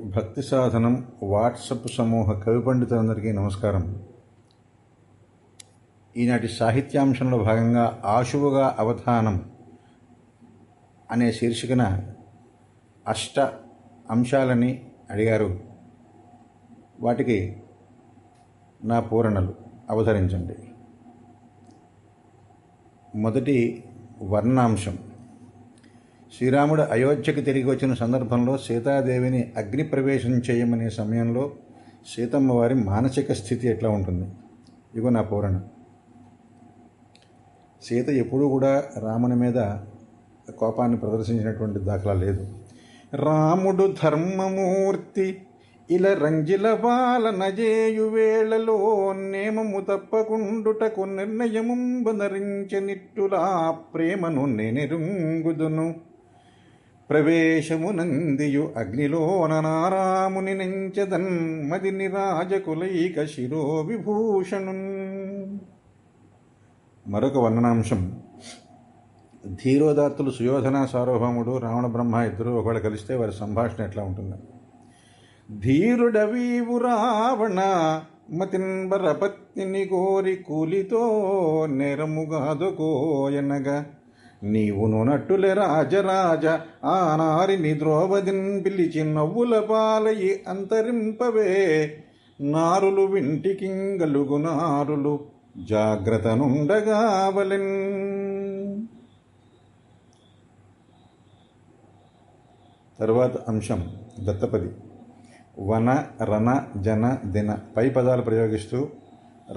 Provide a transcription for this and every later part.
భక్తి సాధనం వాట్సప్ సమూహ కవి పండితులందరికీ నమస్కారం. ఈనాటి సాహిత్యాంశంలో భాగంగా ఆశువుగా అవధానం అనే శీర్షికన అష్ట అంశాలని అడిగారు. వాటికి నా పూరణలు. అవతరించండి. మొదటి వర్ణాంశం. శ్రీరాముడు అయోధ్యకు తిరిగి వచ్చిన సందర్భంలో సీతాదేవిని అగ్ని ప్రవేశం చేయమనే సమయంలో సీతమ్మ వారి మానసిక స్థితి ఎట్లా ఉంటుంది? ఇగో నా పూరణ. సీత ఎప్పుడూ కూడా రాముని మీద కోపాన్ని ప్రదర్శించినటువంటి దాఖలా లేదు. రాముడు ధర్మమూర్తి ఇలా రంజిల పాలన చేయు వేళలో నేమము తప్పకుండుటకు నిర్ణయము బనరించనిట్టులా ప్రేమను నేనెరుంగుదును. ప్రవేశమునందియు అగ్నిలోన నారాముని నెంచదన్ మది నిరాజకులైక శిరో విభూషణున్ మరొక వర్ణనాంశం. ధీరోదాత్తులు సుయోధన సార్వభౌముడు రావణ బ్రహ్మ ఇద్దరు ఒకవేళ కలిస్తే వారి సంభాషణ ఎట్లా ఉంటుంది? ధీరుడవీవు రావణ మతిన్బర పత్నిని కోరి కూలితో నెరముగాదుకోయనగా నీవు నునట్టులే రాజరాజ ఆనారిని ద్రౌపదిన్ పిలిచి నవ్వుల పాలయి అంతరింపవే. నారులు వింటికింగలుగు నారులు జాగ్రత్తనుండగావలెన్ తరువాత అంశం దత్తపది. వన రణ జన దిన పై పదాలు ప్రయోగిస్తూ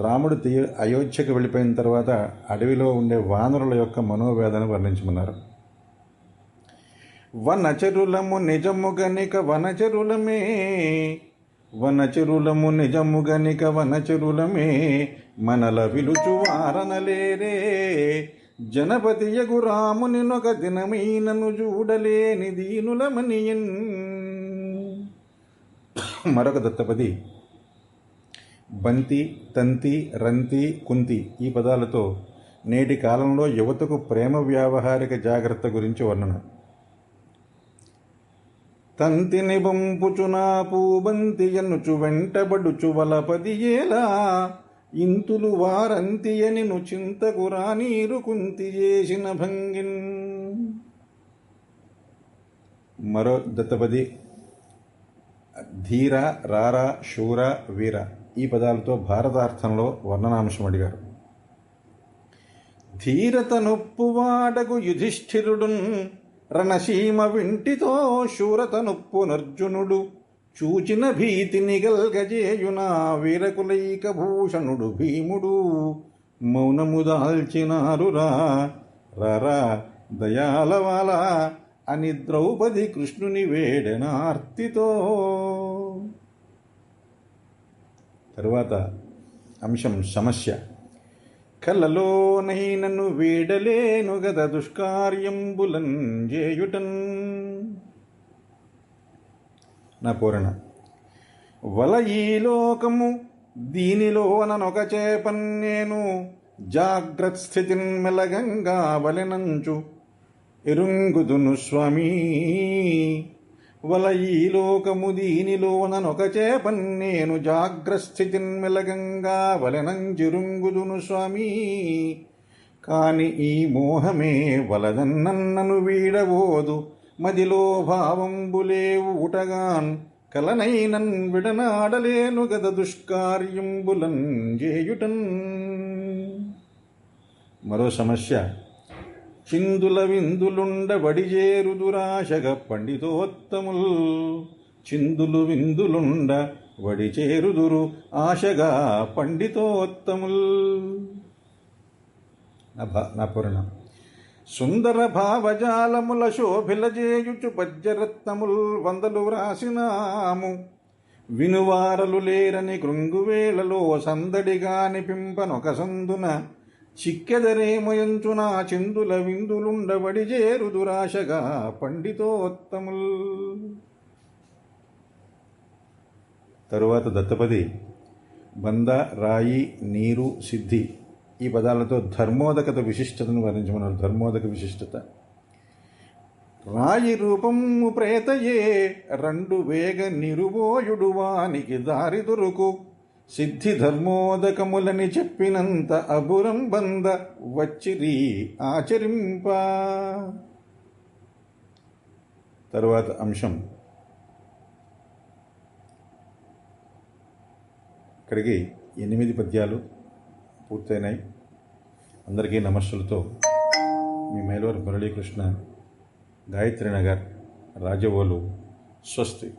రాముడు తీ అయోధ్యకు వెళ్ళిపోయిన తర్వాత అడవిలో ఉండే వానరుల యొక్క మనోవేదన వర్ణించమన్నారు. వనచరులము నిజము గనిక వనచరులమే వనచరులము నిజము గనిక వనచరులమే మనల విలుచు వారనలేరే జనపతియగు రాముని నొక దినమైనను చూడలేని దీనులమనియన్. మరొక దత్తపది బంతి తంతి రంతి కుంతి ఈ పదాలతో నేటి కాలంలో యువతకు ప్రేమ వ్యావహారిక జాగ్రత్త గురించి వర్ణన. తంతిని బంపుచునా పూబంతి ఎన్నుచు వెంటబడుచు వలపది ఏలా? ఇంతులు వారంతి చింతకు రానీరు కుంతి చేసిన భంగిన్. మరో దత్తపది ధీర రారా శూర వీర. ఈ పదాలతో భారతార్థంలో వర్ణనాంశం అడిగారు. ధీరత నొప్పువాడగు యుధిష్ఠిరుడున్ రణసీమ వింటితో శూరత నొప్పు నర్జునుడు చూచిన భీతి నిగల్గజేయున వీరకులైక భూషణుడు భీముడు మౌనము దాల్చినారురా రారా దయాలవాల అని ద్రౌపది కృష్ణుని వేడనార్తితో తరువాత అంశం సమస్య. కలలోనైనను వీడలేను గద దుష్కార్యంబులన్ చేయుటన్ నా పూరణ. వల ఈ లోకము దీనిలోననొక చేపన్ నేను జాగ్రత్ స్థితిన్ మెలగంగా వలెనంచు. ఎరుంగుదును స్వామి. వల ఈ లోకము దీనిలోననొక చేపన్ నేను జాగ్రస్థితిన్ మెలగంగా వలెనంజిరుంగుదును స్వామి. కాని ఈ మోహమే వలదన్నన్నను వీడబోదు మదిలో భావంబులేవు ఉటగాన్ కలనైనన్ విడనాడలేను గద దుష్కార్యంబులన్ చేయుటన్ మరో సమస్య. చిందుల విందులుండ వడిచేరుదురాశగ పండితోత్తముల్. చిందులు విందులుండ వడిచేరుదురు ఆశగా పండితోత్తముల్. నా పూర్ణం. సుందర భావజాలముల శోభిలజేయుచు పద్యరత్నముల్ వందలు వ్రాసినాము. వినువారలు లేరని కృంగువేళలో సందడిగా నిపింపనొక సందున చిక్కెదరేమయంచునా చిందుల విందులుండబడి చేరు దురాశగా పండితోత్తముల్. తరువాత దత్తపది బంద రాయి నీరు సిద్ధి ఈ పదాలతో ధర్మోదకత విశిష్టతను వర్ణించమన్నారు ధర్మోదక విశిష్టత. రాయి రూపము ప్రేతయే రెండు వేగ నిరుబోయుడు వానికి దారి దొరుకు. సిద్ధి ధర్మోదకములని చెప్పినంత అబురం బంద వచ్చిరి ఆచరింప. తరువాత అంశం. ఇక్కడికి ఎనిమిది పద్యాలు పూర్తయినాయి. అందరికీ నమస్సులతో మీ మేలవర్ మురళీకృష్ణ గాయత్రి నగర్ రాజవోలు స్వస్తి.